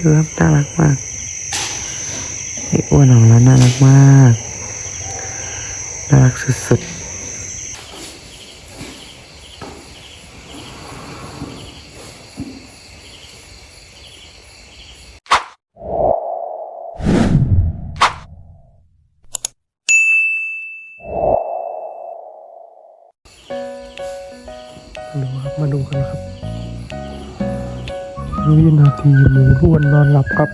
ดูครับน่ารักมากไอ้อ้วนของเราน่ารักมาก น่ารักสุดๆดูครับ มาดูกันครับ วินาทีหมูร่วนนอนหลับครับ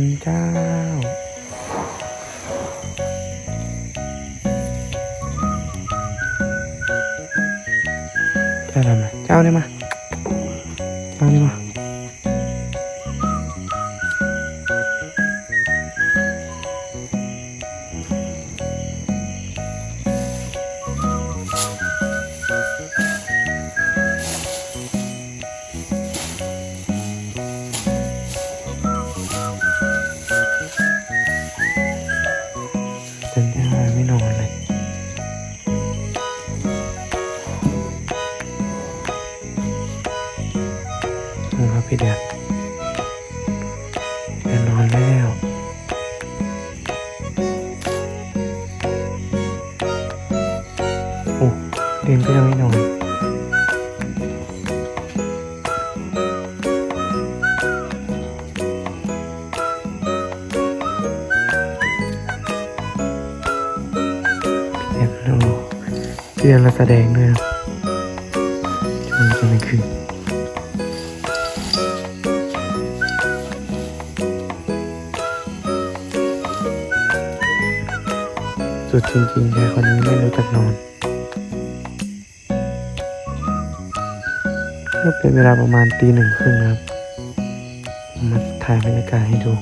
จันเจ้าเจ้าทำไมเจ้านี่มาเจ้านี่มา เดือนเราแสดงด้วยครับช่วงตอนกลางคืนสุดจริงๆชายคนนี้ไม่รู้จักนอนก็เป็นเวลาประมาณตีหนึ่งครึ่งนะครับมาถ่ายบรรยากาศให้ดู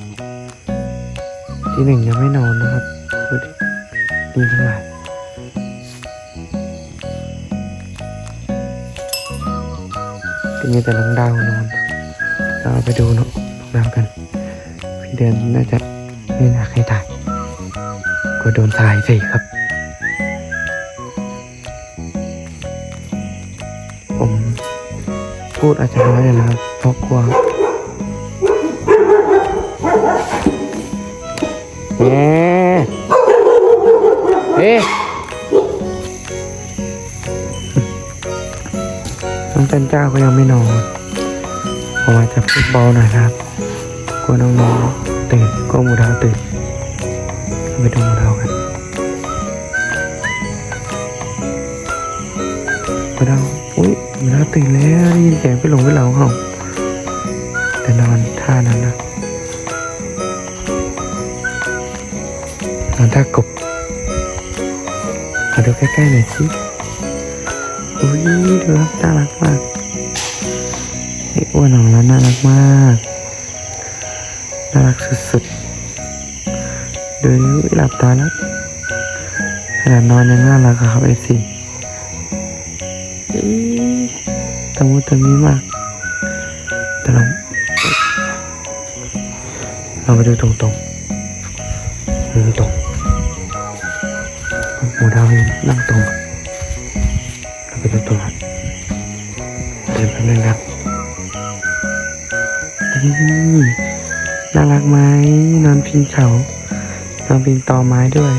ตีหนึ่งยังไม่นอนนะครับดดีทั้งหลาย มีแต่น้องดาวนอนเราไปดูน้องดาวกัน พี่เดือนน่าจะไม่น่าใครถ่ายก็โดนทรายสิครับ ผมพูดอาจจะน้อยเลยนะครับเพราะกลัวเอ๊ะ น้องจันเจ้าก็ยังไม่นอนผมอาจจะพูดเบาหน่อยนะครับกลัวน้องๆตื่นกลัวหมูดาวตื่นไปดูมูดาวกันมูดาวอุ้ยมูดาวตื่นแล้วได้ยินเสียงพี่หลงพี่เหลาเห่าแต่นอนท่านั้นนะนอนท่ากบมาดูใกล้ๆหน่อยสิ อุ้ยดูครับน่ารักมากไอ้อ้วนของเราน่ารักมาก น่ารักสุดๆดูนิ้วหลับตาแล้วขนาดนอนยังน่ารักครับไอซีตะมุตะมีมากแต่เราเราไปดูตรงๆมุมตรงหมูดาวนั่งตรงเรา ไปดูตรงนั้นเดินไปบนึงครับนี่น่ารักไหมนอนพิงเขานอนพิงตอไม้ด้วย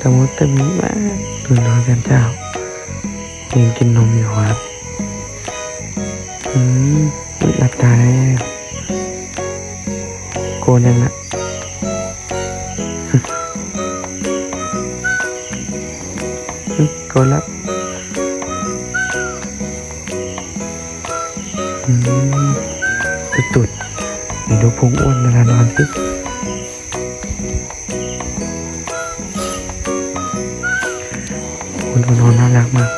ตะมุตะมีมากดูน้องจันเจ้ายังกินนมอยู่ครับอืมหลับตาแล้วโกนยังนะ กนแล้วอืมตุดตุดๆไหนดูพุงอ้วนเวลานอนสิคุณนอนน่ารักมาก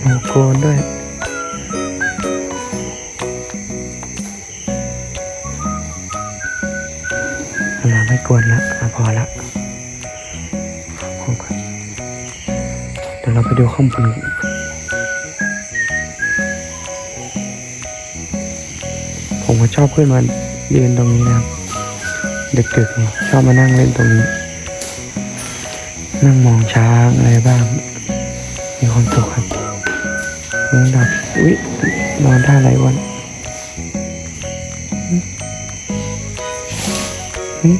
โอ้โกนด้วย ดี๋ยวเราไปดูข้างบนผมก็ชอบขึ้นมายืนตรงนี้นะครับดึกๆนี่ชอบมานั่งเล่นตรงนี้ นั่งมองช้างอะไรบ้าง มีความสุขครับนอนหลับอุ๊ยนอนท่าไรวันหึหึ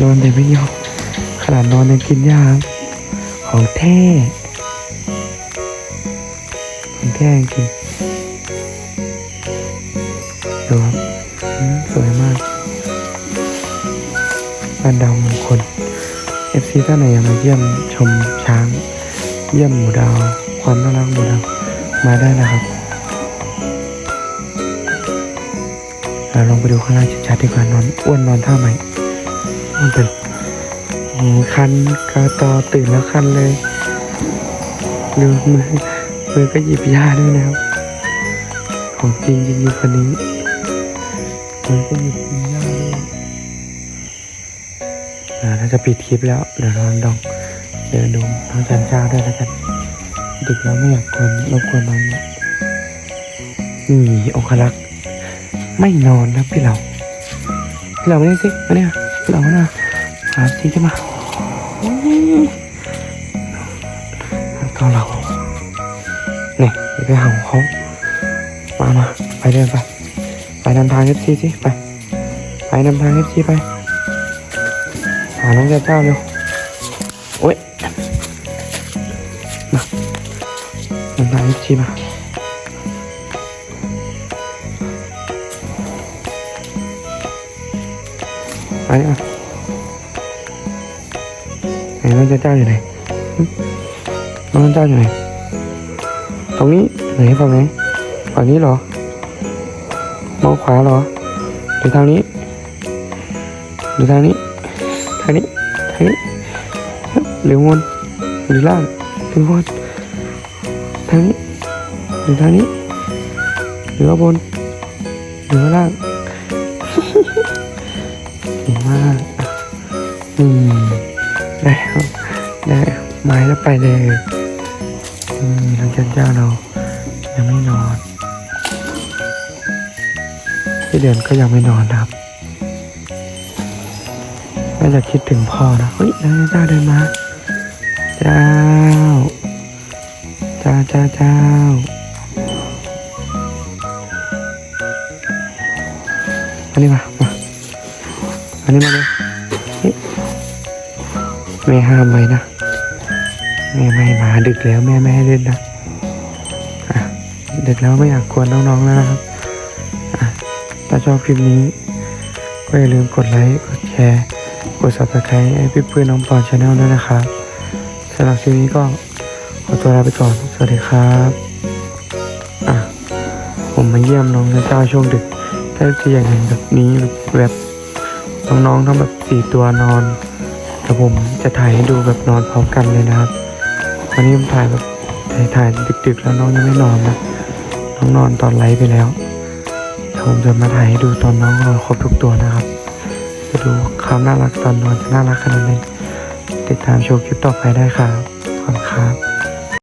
นอนแต่ไม่ยอมขนาดนอนยังกินยาครับ ของแท้ของแท้จริงดูครับสวยมากบ้านดาวมงคล FC ท่านไหนอยากมาเยี่ยมชมช้าง เยี่ยมหมูดาว ความน่ารักหมูดาว มาได้นะครับเราลองไปดูข้างล่างชัดๆดีกว่านอนอ้วนนอนท่าไหมมันเป็นโอ้โห คันกระตอตื่นแล้วคันเลยดูมือมือก็หยิบยาด้วยนะครับ ของจริงจริงคนนี้มือก็หยิบยาด้วยอ่าเราจะปิดคลิปแล้ว เดี๋ยวเราลองเดินดูน้องจันเจ้าด้วยแล้วกันดึกแล้วไม่อยากกวนรบกวนน้องเนี่องคลักษ์ไม่นอนนะพี่เรา พี่เราไม่ได้สิมาเนี่ยพี่เรามาเนี่ยหาสิจะมา ก็เราเนี่ยอย่าไปเห่าเขามามาไปเดินไป ไปนำทางเอฟซีสิไป ไปนำทางเอฟซีไป หาน้องเจ้าเจ้าเร็วโอ๊ยมานำตาลชีมามาเนี่ย ไหนน้องเจ้าเจ้าอยู่ไหนน้องเจ้าเจ้าอยู่ไหนตรงนี้ไหนฝั่งไหนฝั่งนี้เหรอมองขวาเหรอหรือทางนี้หรือทางนี้ทางนี้ทางนี้หรือบนหรือล่างหรือบนทางนี้หรือทางนี้หรือว่าบนหรือว่าล่าง ไม้แล้วไปเลยอืมหลังจากเจ้าเรายังไม่นอนพี่เดือนก็ยังไม่นอนครับน่าจะคิดถึงพ่อนะเฮ้ยนายเจ้าเดินมาเจ้าเจ้าเจ้าเจ้าอันนี้มามาอันนี้มาเลยเฮ้ยแม่ห้ามไว้นะ แม่ไม่มาดึกแล้วแม่ไม่ให้เล่นนะอะดึกแล้วไม่อยากกวนน้องๆแล้วนะครับอะถ้าชอบคลิปนี้ ก็อย่าลืมกดไลค์กดแชร์กด subscribe ให้พี่ปื้นน้องปอนชาแนลด้วยนะครับสำหรับคลิปนี้ก็ขอตัวลาไปก่อน สวัสดีครับอะผมมาเยี่ยมน้องเจ้าช่วงดึกถ้าจะอย่ากเห็นแบบนี้แบบน้องๆทั้งแบบสี่ตัวนอนแต่ผมจะถ่ายให้ดูแบบนอนพร้อมกันเลยนะครับ วันนี้ผมถ่ายแบบถ่ายถ่ายดึกๆ แล้วน้องยังไม่นอนนะน้องนอนตอนไลฟ์ไปแล้วผมจะมาถ่ายให้ดูตอนน้องนอนครบทุกตัวนะครับ จะดูความน่ารักตอนนอนจะน่ารักขนาดไหนติดตามชมคลิปต่อไปได้ครับขอบคุณครับ